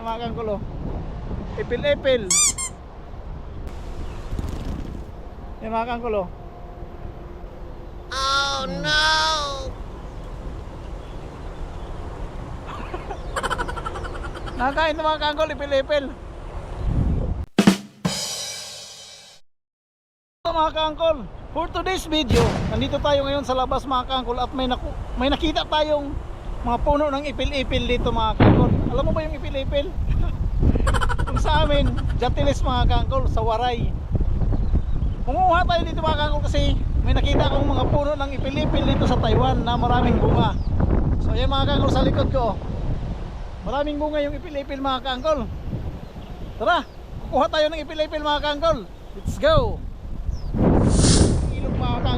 Ayan mga kangkol oh. Ipil-ipil. Yan mga kangkol oh. Oh no! Nakakain ng mga kangkol, ipil-ipil. Mga kangkol, for today's video, nandito tayo ngayon sa labas mga kangkol at may, naku may nakita tayong mga puno ng ipil-ipil dito mga kangkol. Alam mo ba yung ipil-ipil? Kung sa amin, jatilis mga kangkol, sa waray. Kumuha tayo dito mga kangkol kasi may nakita akong mga puno ng ipil-ipil dito sa Taiwan na maraming bunga. So yan mga kangkol sa likod ko. Maraming bunga yung ipil-ipil mga kangkol. Tara, kuha tayo ng ipil-ipil mga kangkol. Let's go.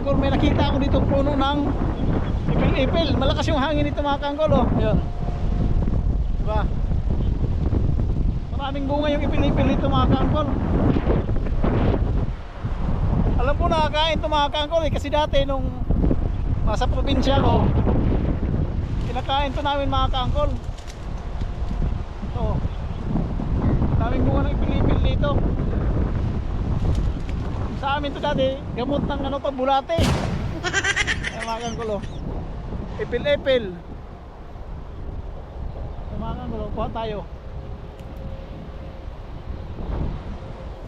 Kangkol, may nakita ako dito puno ng ipil-ipil. Malakas yung hangin dito mga kangkol oh. Ayun. Diba? Maraming bunga yung ipil-ipil dito mga kangkol. Alam ko nakakain to mga kangkol eh, kasi dati nung nasa probinsya ko, kinakain to namin mga kangkol. Ito. Daming bunga ng ipil-ipil dito. Sa amin to dati, gamot ng ano to, bulate. Ayan mga kangkol oh. Ipil-ipil. Ayan mga kangkol oh, kuha tayo.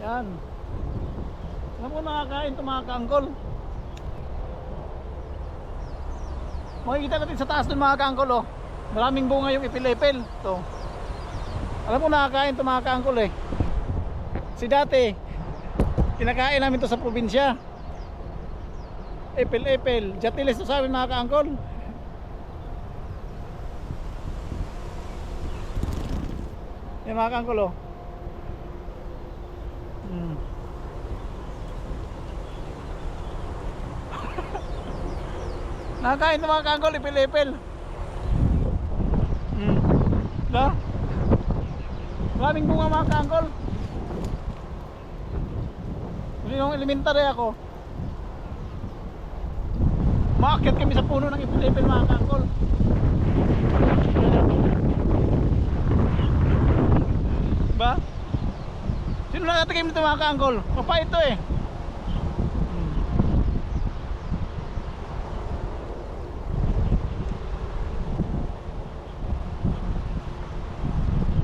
Yan. Alam mo nakakain to mga kangkol. Makikita natin sa taas dun mga kangkol oh. Maraming bunga yung ipil-ipil. To. Alam mo nakakain to mga kangkol eh. Si dati, kinakain namin to sa probinsya. Ipil-ipil. Jatilis to sa amin mga kangkol. Yan mga kangkol oh. Hmm. Nakakain ng mga kangkol, ipil-ipil. Hmm. Diba? Maraming bunga mga kangkol. Nung elementary ako. Maakyat kami sa puno ng ipil-ipil mga kangkol. Diba? Sino nakatikim nito mga kangkol? Mapa ito eh.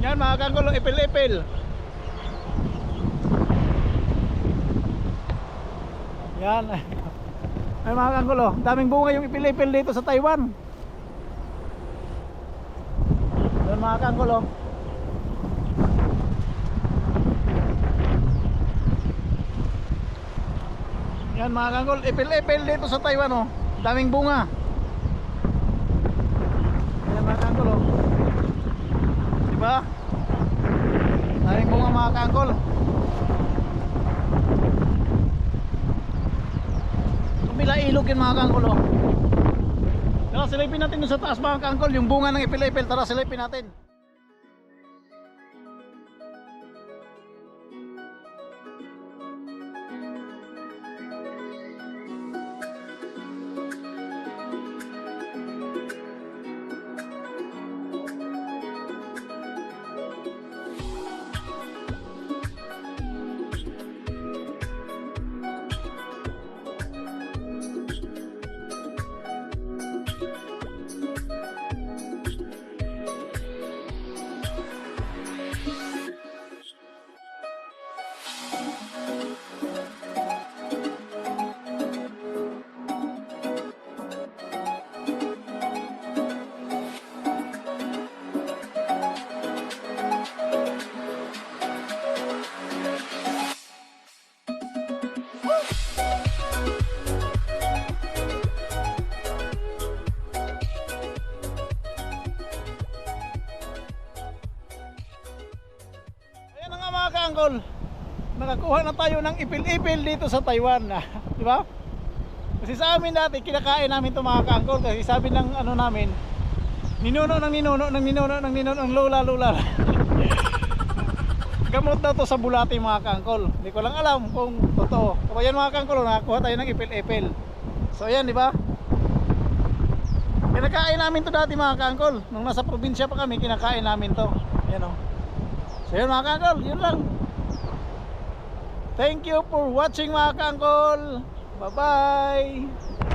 Yan mga kangkol, ipil-ipil. Yan. Ay mga kangkol, oh. daming bunga yung ipil-ipil dito sa Taiwan. Yan mga kangkol, oh. Yan mga kangkol, ipil-ipil dito sa Taiwan, oh. daming bunga. Yan mga kangkol, oh. Diba? Daming bunga mga kangkol. Yun mga kangkol oh. Tara silipin natin sa taas mga kangkol Yung bunga ng ipil-ipil Tara silipin natin kaangkol Nakakuha na tayo ng ipil-ipil dito sa Taiwan. Di ba? Kasi sa amin dati kinakain namin ito mga kaangkol. Kasi sabi ng ano namin Ninuno ng ninuno ng ninuno ng ninuno ng lola lola Gamot daw to sa bulati mga kaangkol. Hindi ko lang alam kung totoo. Kaya yan mga kaangkol nakakuha tayo ng ipil-ipil. So ayan di ba? Kinakain namin to dati mga kaangkol. Nung nasa probinsya pa kami kinakain namin to. Ayan o So yun mga kaangkol, yun lang. Thank you for watching mga kaangkol. Bye-bye.